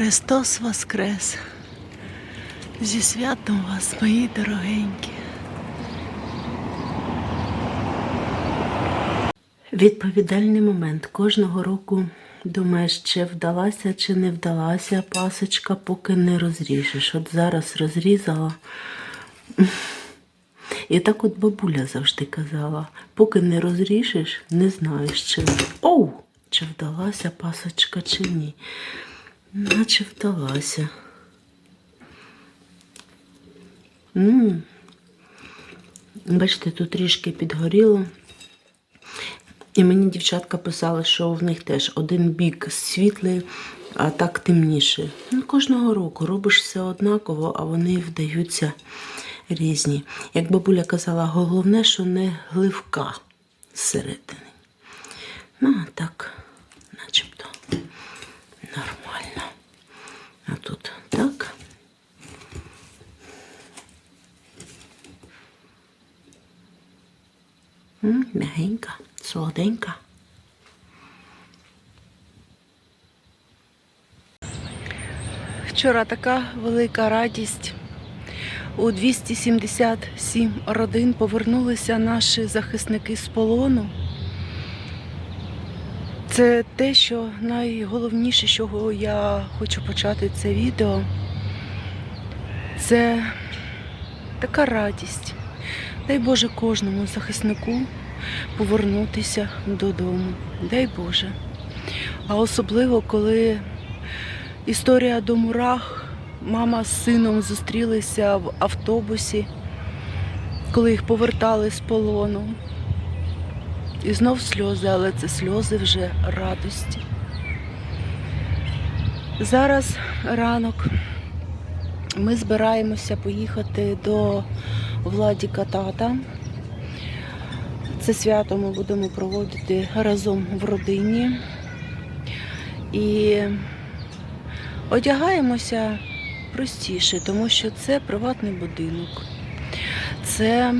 Христос Воскрес! Зі святом вас, мої дорогенькі! Відповідальний момент кожного року думаєш, чи вдалася, чи не вдалася пасочка, поки не розріжеш. От зараз розрізала. І так от бабуля завжди казала: поки не розріжеш, не знаєш, чи Оу! Чи вдалася пасочка, чи ні. Наче вдалася. м Бачите, тут трішки підгоріло. І мені дівчатка писали, що в них теж один бік світлий, а так темніше. Ну, кожного року робиш все однаково, а вони вдаються різні. Як бабуля казала, головне, що не гливка зсередини. Ну, а так, тут так. Мягенька, солоденька. Вчора така велика радість. У 277 родин повернулися наші захисники з полону. Це те, що найголовніше, з чого я хочу почати це відео. Це така радість. Дай Боже кожному захиснику повернутися додому. Дай Боже. А особливо, коли історія до мурах, мама з сином зустрілися в автобусі, коли їх повертали з полону. І знов сльози, але це сльози вже радості. Зараз ранок. Ми збираємося поїхати до Владіка Тата. Це свято ми будемо проводити разом в родині. І одягаємося простіше, тому що це приватний будинок. Це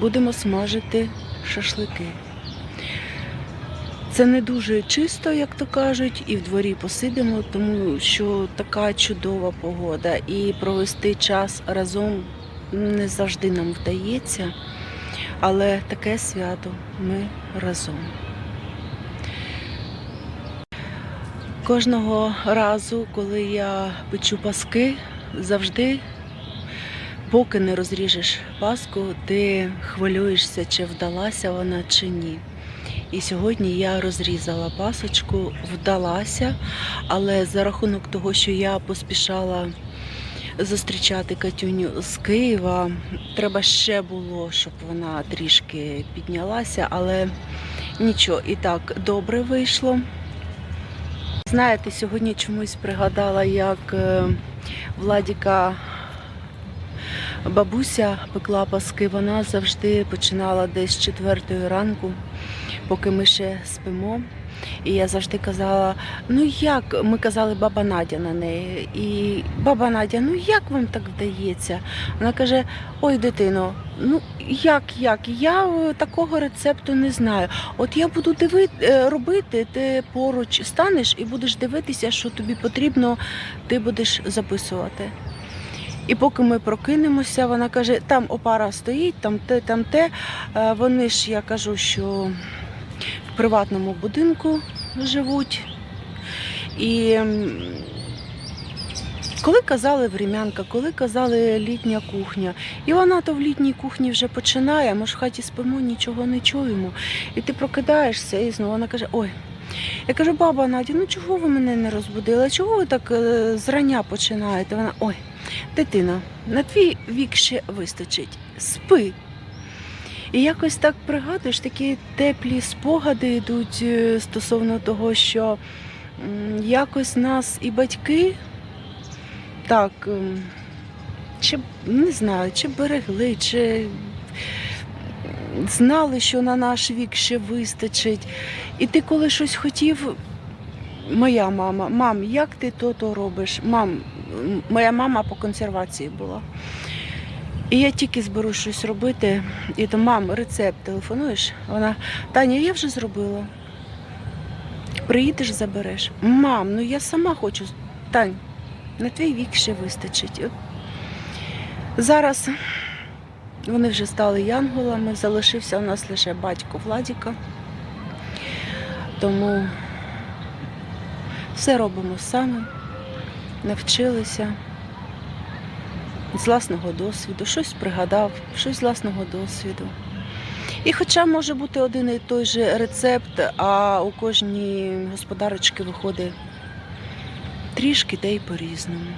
будемо смажити шашлики. Це не дуже чисто, як то кажуть, і в дворі посидимо, тому що така чудова погода. І провести час разом не завжди нам вдається, але таке свято ми разом. Кожного разу, коли я печу паски, завжди, поки не розріжеш паску, ти хвилюєшся, чи вдалася вона чи ні. І сьогодні я розрізала пасочку, вдалася, але за рахунок того, що я поспішала зустрічати Катюню з Києва, треба ще було, щоб вона трішки піднялася, але нічого, і так добре вийшло. Знаєте, сьогодні чомусь пригадала, як е, Владіка бабуся пекла паски, вона завжди починала десь четвертої ранку, поки ми ще спимо. І я завжди казала, ну як, ми казали баба Надя на неї. І баба Надя, ну як вам так вдається? Вона каже: ой, дитино, ну як, як? Я е, такого рецепту не знаю. От я буду диви... е, робити, ти поруч станеш і будеш дивитися, що тобі потрібно, ти будеш записувати. І поки ми прокинемося, вона каже, там опара стоїть, там те, там те. Е, Вони ж, я кажу, що в приватному будинку живуть. І коли казали врем'янка, коли казали літня кухня, і вона то в літній кухні вже починає, ми ж в хаті спимо, нічого не чуємо. І ти прокидаєшся, і знову вона каже: Ой. Я кажу, баба Надя, ну чого ви мене не розбудили? Чого ви так е, зрання починаєте? Вона, ой, дитина, на твій вік ще вистачить. Спи. І якось так пригадуєш, такі теплі спогади йдуть е, стосовно того, що якось нас і батьки так, ем, чи не знаю, чи берегли, чи знали, що на наш вік ще вистачить. І ти коли щось хотів, моя мама, мам, як ти то то робиш? Мам, моя мама по консервації була. І я тільки зберу щось робити, і то мам, рецепт телефонуєш. Вона Таня, я вже зробила. Приїдеш, забереш. Мам, ну я сама хочу. Тань, на твій вік ще вистачить. От Зараз вони вже стали янголами, залишився у нас лише батько Владіка. Тому все робимо самі, навчилися з власного досвіду, щось пригадав, щось з власного досвіду. І хоча може бути один і той же рецепт, а у кожній господарочки виходить трішки де й по-різному.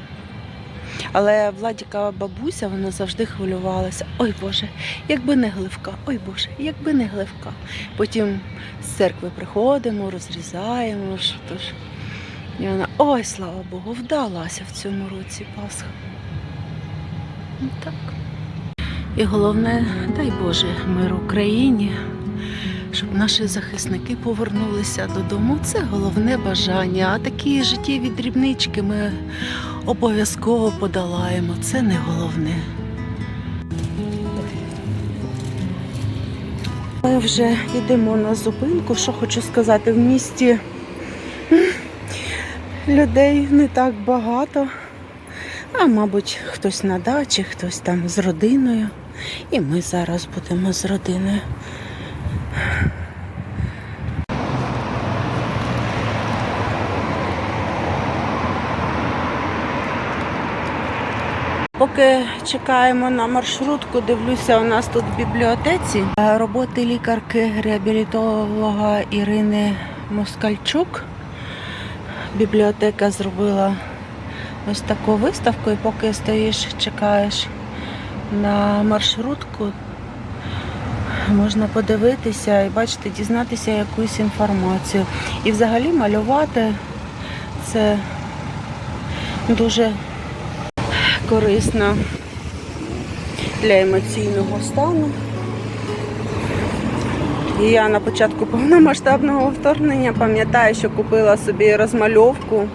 Але Владіка бабуся, вона завжди хвилювалася. Ой Боже, якби не гливка, ой Боже, якби не гливка. Потім з церкви приходимо, розрізаємо. що то ж. І вона, ой, слава Богу, вдалася в цьому році Пасха. Ну, Так. І головне, дай Боже, мир Україні, щоб наші захисники повернулися додому. Це головне бажання. А такі життєві дрібнички ми обов'язково подолаємо. Це не головне. Ми вже йдемо на зупинку. Що хочу сказати, в місті людей не так багато. А мабуть, хтось на дачі, хтось там з родиною. І ми зараз будемо з родиною. Поки чекаємо на маршрутку, дивлюся, у нас тут в бібліотеці е, роботи лікарки реабілітолога Ірини Москальчук. Бібліотека зробила ось таку виставку, і поки стоїш, чекаєш на маршрутку, можна подивитися і бачити, дізнатися якусь інформацію. І взагалі малювати це дуже корисно для емоційного стану. І я на початку повномасштабного вторгнення пам'ятаю, що купила собі розмальовку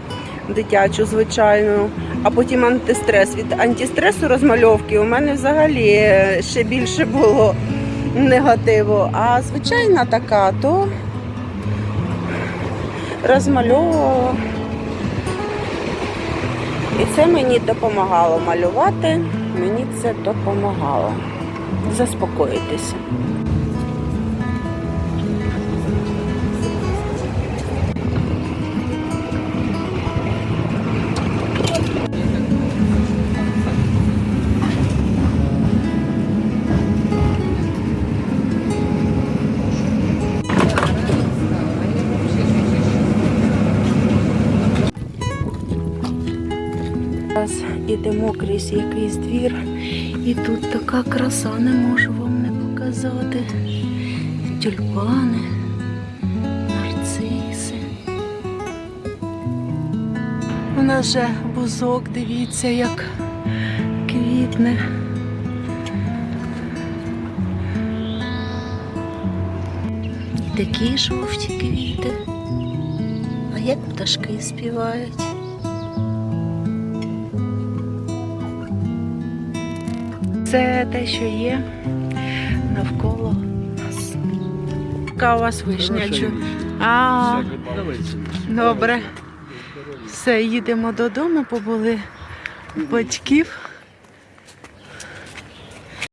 дитячу, звичайну, а потім антистрес. Від антистресу розмальовки у мене взагалі ще більше було негативу. А звичайна така, то розмальовувала. І це мені допомагало малювати, мені це допомагало заспокоїтися. Зараз ідемо крізь якийсь двір, і тут така краса не можу вам не показати. Тюльпани, нарциси. У нас же бузок, дивіться, як квітне. І такі жовті квіти. А як пташки співають? Це те, що є навколо нас. Яка у вас вишня? А, добре. Все, їдемо додому, побули батьків.